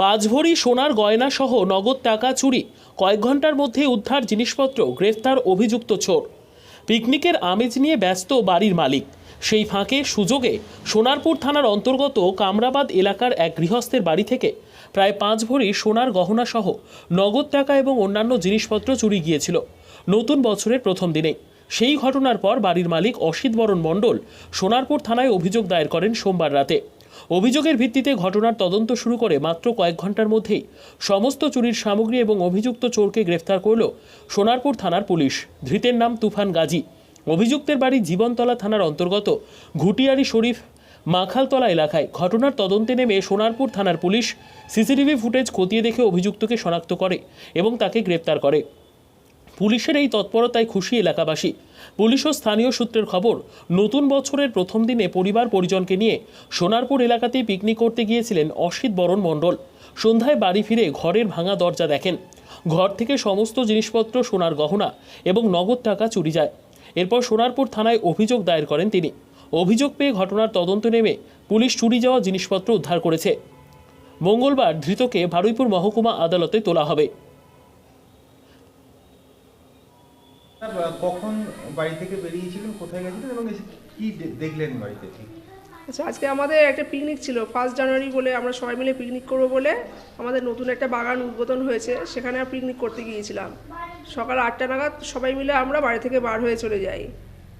পাঁচ ভরি সোনার গয়না সহ নগদ টাকা চুরি, কয়েক ঘণ্টার মধ্যে উদ্ধার জিনিসপত্র গ্রেফতার অভিযুক্ত চোর। পিকনিকের আমেজ নিয়ে ব্যস্ত বাড়ির মালিক। সেই ফাঁকে সুযোগে সোনারপুর থানার অন্তর্গত কামরাবাদ এলাকার এক গৃহস্থের বাড়ি থেকে প্রায় পাঁচ ভরি সোনার গহনা সহ নগদ টাকা এবং অন্যান্য জিনিসপত্র চুরি গিয়েছিল। নতুন বছরের প্রথম দিনে। সেই ঘটনার পর বাড়ির মালিক অসিত বরণ মণ্ডল সোনারপুর থানায় অভিযোগ দায়ের করেন সোমবার রাতে। অভিযোগের ভিত্তিতে ঘটনার তদন্ত শুরু করে মাত্র কয়েক ঘণ্টার মধ্যেই। সমস্ত চুরির সামগ্রী এবং অভিযুক্ত চোরকে গ্রেফতার করল সোনারপুর থানার পুলিশ। ধৃতের নাম তুফান গাজী। অভিযুক্তের বাড়ি জীবনতলা থানার অন্তর্গত ঘুটিয়ারি শরীফ, মাখালতলা এলাকায়। ঘটনার তদন্তে নেমে সোনারপুর থানার পুলিশ সিসিটিভি ফুটেজ খতিয়ে দেখে অভিযুক্তকে শনাক্ত করে এবং তাকে গ্রেপ্তার করে। পুলিশের এই তৎপরতায় খুশি এলাকাবাসী। পুলিশ ও স্থানীয় সূত্রের খবর, নতুন বছরের প্রথম দিনে পরিবার পরিজনকে নিয়ে সোনারপুর এলাকাতেই পিকনিক করতে গিয়েছিলেন অসিত বরণ মণ্ডল। সন্ধ্যায় বাড়ি ফিরে ঘরের ভাঙা দরজা দেখেন। ঘর থেকে সমস্ত জিনিসপত্র সোনার গহনা এবং নগদ টাকা চুরি যায়। এরপর সোনারপুর থানায় অভিযোগ দায়ের করেন তিনি। অভিযোগ পেয়ে ঘটনার তদন্ত নেমে পুলিশ চুরি যাওয়া জিনিসপত্র উদ্ধার করেছে। মঙ্গলবার ধৃতকে ভারুইপুর মহকুমা আদালতে তোলা হবে। কখন বাড়ি থেকে বেরিয়েছিলেন, কোথায় গেছিলেন এবং কি দেখলেন বাড়িতে? আচ্ছা আজকে আমাদের একটা পিকনিক ছিল ফার্স্ট জানুয়ারি বলে আমরা সবাই মিলে পিকনিক করব বলে আমাদের নতুন একটা বাগান উদ্বোধন হয়েছে, সেখানে পিকনিক করতে গিয়েছিলাম। সকাল আটটা নাগাদ সবাই মিলে আমরা বাড়ি থেকে বার হয়ে চলে যাই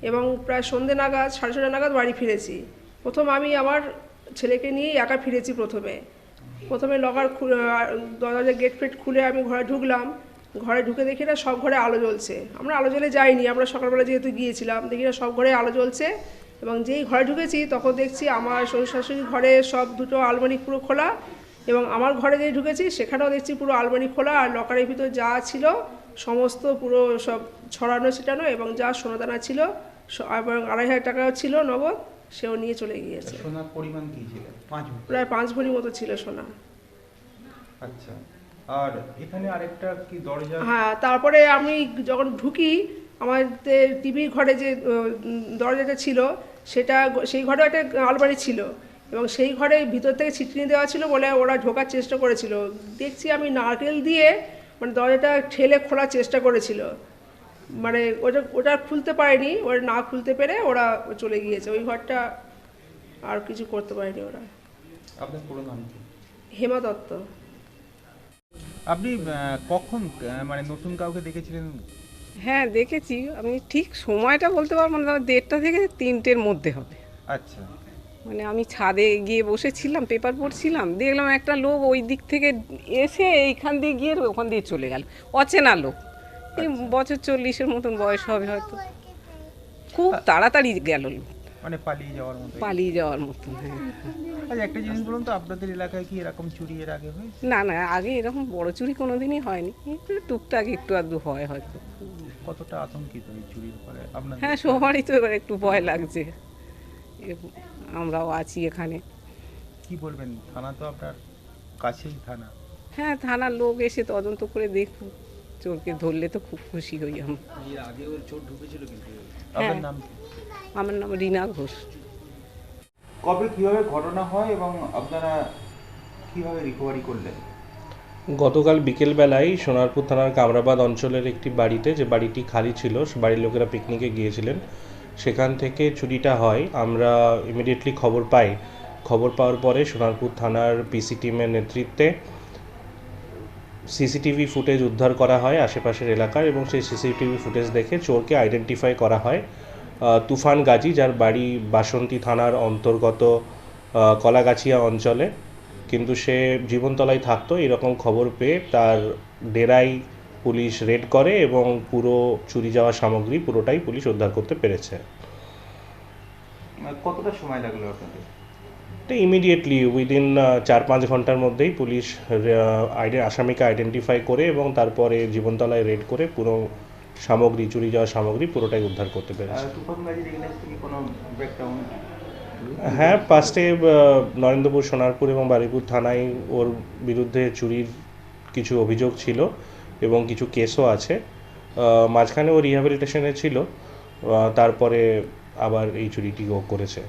এবং প্রায় সন্ধে নাগাদ, সাড়ে ছটা নাগাদ বাড়ি ফিরেছি। প্রথম আমি আমার ছেলেকে নিয়ে একা ফিরেছি প্রথমে। প্রথমে লকার দরজা গেট ফেট খুলে আমি ঘরে ঢুকলাম। ঘরে ঢুকে দেখি না সব ঘরে আলো জ্বলছে। আমরা আলো জ্বলে যাইনি আমরা সকালবেলা যেহেতু গিয়েছিলাম দেখি না সব ঘরে আলো জ্বলছে। এবং যেই ঘরে ঢুকেছি তখন দেখছি আমার শ্বশুর শাশুড়ির ঘরে সব দুটো আলমারি পুরো খোলা। এবং আমার ঘরে যেই ঢুকেছি সেখানেও দেখছি পুরো আলমারি খোলা আর লকারের ভিতর যা ছিল সমস্ত পুরো সব ছড়ানো ছিটানো এবং যা সোনাদানা ছিল এবং আড়াই হাজার টাকাও ছিল নগদ সেও নিয়ে চলে গিয়েছে। সোনার পরিমাণ কি ছিল? প্রায় পাঁচ ভরি মতো ছিল সোনা। আচ্ছা। আর এখানে আরেকটা কি দরজা? হ্যাঁ তারপরে আমি যখন ঢুকি আমাদের টিভি ঘরে যে দরজাটা ছিল সেটা সেই ঘরেও একটা আলমারি ছিল এবং সেই ঘরে ভিতর থেকে ছিটকিনি দেওয়া ছিল বলে ওরা ঢোকার চেষ্টা করেছিল। দেখছি আমি নারকেল দিয়ে মানে দরজাটা ঠেলে খোলার চেষ্টা করেছিল। মানে ওটা ওটা খুলতে পারেনি ওরা না খুলতে পেরে ওরা চলে গিয়েছে। ওই ঘরটা আর কিছু করতে পারেনি ওরা। আপনার পুরো নাম হেমা দত্ত। আপনি কখন মানে নতুন কাউকে দেখেছিলেন? হ্যাঁ দেখেছি। আমি ঠিক সময়টা বলতে পারব না দেড়টা থেকে তিনটের মধ্যে হবে। আচ্ছা। মানে আমি ছাদে গিয়ে বসেছিলাম পেপার পড়ছিলাম দেখলাম একটা লোক ওই দিক থেকে এসে এইখান দিয়ে গিয়ে ওখান দিয়ে চলে গেল। অচেনা লোক। এই বছর চল্লিশের মতন বয়স হবে হয়তো। খুব তাড়াতাড়ি গেল লোক। মানে পালিয়ে যাওয়ার মতো। পালিয়ে যাওয়ার মতন হ্যাঁ। আচ্ছা একটা জিনিস বলুন তো আপনাদের এলাকায় কি এরকম চুরি এর আগে হয়েছে না না আগে এরকম বড় চুরি কোনোদিনই হয়নি। একটু টুকটাক একটু আধটু হয় হয়তো। কতটা আতঙ্কিত এই চুরির ফলে? আপনার হ্যাঁ সবারই তো এবার একটু ভয় লাগছে। এ- আমরাও আছি এখানে। কি বলবেন থানা তো আপনার কাছেই থানা। হ্যাঁ থানার লোক এসে তদন্ত করে দেখুক। চোরকে ধরলে তো খুব খুশি হই আমরা। আপনার হ্যাঁ। নাম কি? আমার নাম রিনা ঘোষ। কবে কীভাবে ঘটনা হয় এবং আপনারা কীভাবে রিকভারি করলেন? গতকাল বিকেলবেলায় সোনারপুর থানার কামরাবাদ অঞ্চলের একটি বাড়িতে যে বাড়িটি খালি ছিল সে বাড়ির লোকেরা পিকনিকে গিয়েছিলেন। সেখান থেকে চুরিটা হয়। আমরা ইমিডিয়েটলি খবর পাই। খবর পাওয়ার পরে সোনারপুর থানার পিসি টিমের নেতৃত্বে সিসিটিভি ফুটেজ উদ্ধার করা হয় আশেপাশের এলাকার এবং সেই সিসিটিভি ফুটেজ দেখে চোরকে আইডেন্টিফাই করা হয়। তুফান গাজী যার বাড়ি বাসন্তী থানার অন্তর্গত কলাগাছিয়া অঞ্চলে। কিন্তু সে জীবনতলায় থাকতো এরকম খবর পেয়ে তার ডেরাই পুলিশ রেড করে এবং পুরো চুরি যাওয়া সামগ্রী পুরোটাই পুলিশ উদ্ধার করতে পেরেছে। কতটা সময় লাগল আপনাদের? তো ইমিডিয়েটলি উইদিন চার পাঁচ ঘণ্টার মধ্যেই পুলিশ আসামিকে আইডেন্টিফাই করে এবং তারপরে জীবনতলায় রেড করে পুরো সামগ্রী চুরি যাওয়া সামগ্রী পুরোটাই উদ্ধার করতে পেরেছে। হ্যাঁ ফার্স্টে নরেন্দ্রপুর সোনারপুর এবং বারুইপুর থানায় ওর বিরুদ্ধে চুরির কিছু অভিযোগ ছিল এবং কিছু কেসও আছে। মাঝখানে ও রিহ্যাবিলিটেশনে ছিল। তারপরে আবার এই চুরিটি ও করেছে।